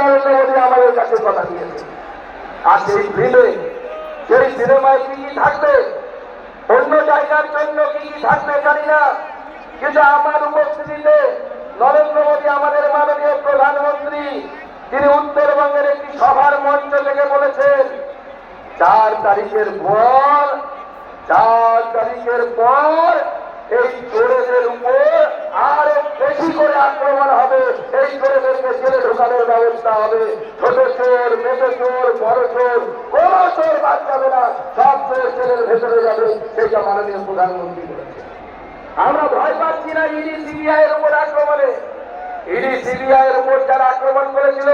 নরেন্দ্র মোদী আমাদের কাছে কথা প্রধানমন্ত্রী, তিনি উত্তরবঙ্গের একটি সভার মঞ্চ থেকে বলেছেন, চার তারিখের পর, চার তারিখের পর এই চোরেদের উপর আরও বেশি করে আক্রমণ হবে এই চোরেদেরকে জেলে ব্যবস্থা হবে। ছোট চোর মেজো চোর, বড় চোর, কোন চোর বাদ যাবে না। সব চোর জেলের ভেতরে যাবে। সেটা মাননীয় প্রধানমন্ত্রী আমরা ভয় পাচ্ছি না ইডি সিবিআই এর উপর আক্রমণে। ইডি সিবিআই এর উপর যারা আক্রমণ করেছিল,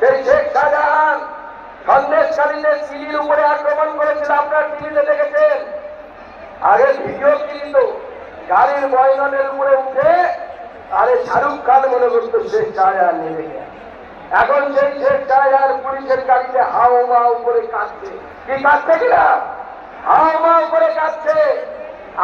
সেই শেখ শাহজাহান সন্দেশকারীতে সিডির উপরে আক্রমণ করেছিল। আপনার টিভিতে দেখেছেন? আগে ভিডিও কিনত গাড়ির বয়নের উপরে উঠে আরে শাহরুখ খান মনে করতো শেখ শাহজাহান নেমে গেছে। এখন সেই শেখ শাহজাহান পুলিশের গাড়িতে হাও মাও করে কাঁদছে। কি কাঁদছে কিনা? হাও মাও করে কাঁদছে।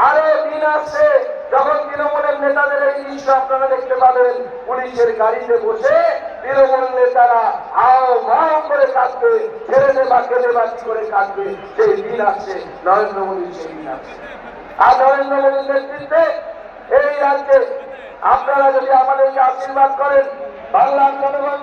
আরও দিন আসছে, যখন তৃণমূলের নেতাদের এই দৃশ্য আপনারা দেখতে পাবেন, পুলিশের গাড়িতে বসে তৃণমূল নেতারা হাও মাও করে কাঁদবে ছেড়ে দেবা কেঁদে বাকি করে কাঁদবে, সেই দিন আসছে, নরেন্দ্র মোদীর সেই দিন আসছে। আর নরেন্দ্র মোদীর নেতৃত্বে এই রাজ্যে আপনারা যদি আমাদেরকে আশীর্বাদ করেন, বাংলার জনগণ